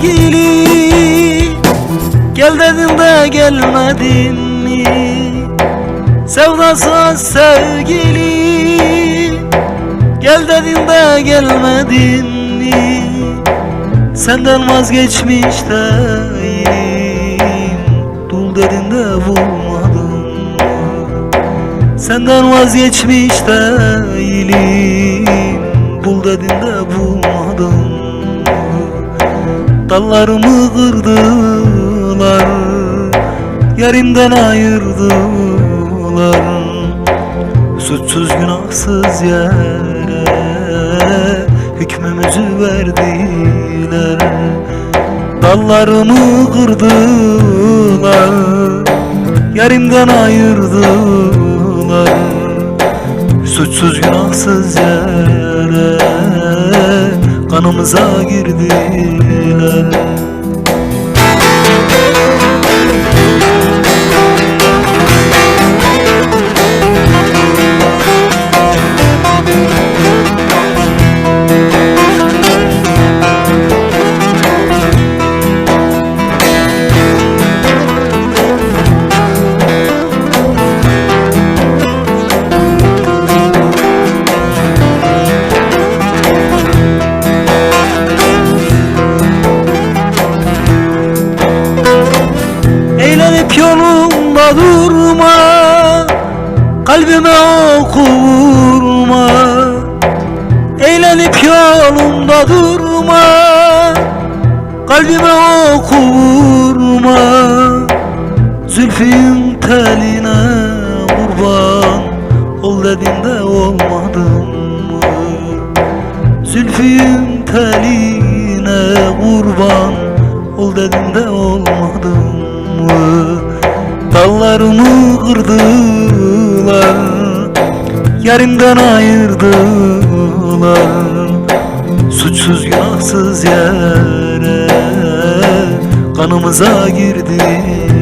sevgili. Gel dedim de gelmedin mi? Sevdasız sevgili. Gel dedim de gelmedin mi? Senden vazgeçmiş değilim. Dul dedin de vurmadım Senden vazgeçmiş değilim. Bul dedin de bulmadım Dallarımı kırdılar Yarimden ayırdılar. Suçsuz günahsız yere Hükmümüzü verdiler. Dallarımı kırdılar Yarimden ayırdılar. Suçsuz günahsız yere Kanımıza girdiler Kalbime oku vurma Eğlenip yolunda durma Kalbime oku vurma Zülfün teline kurban Ol dedin mı? Zülfün teline kurban Ol dedin olmadın mı? Yarimden ayırdılar. Suçsuz günahsız yere Kanımıza girdiler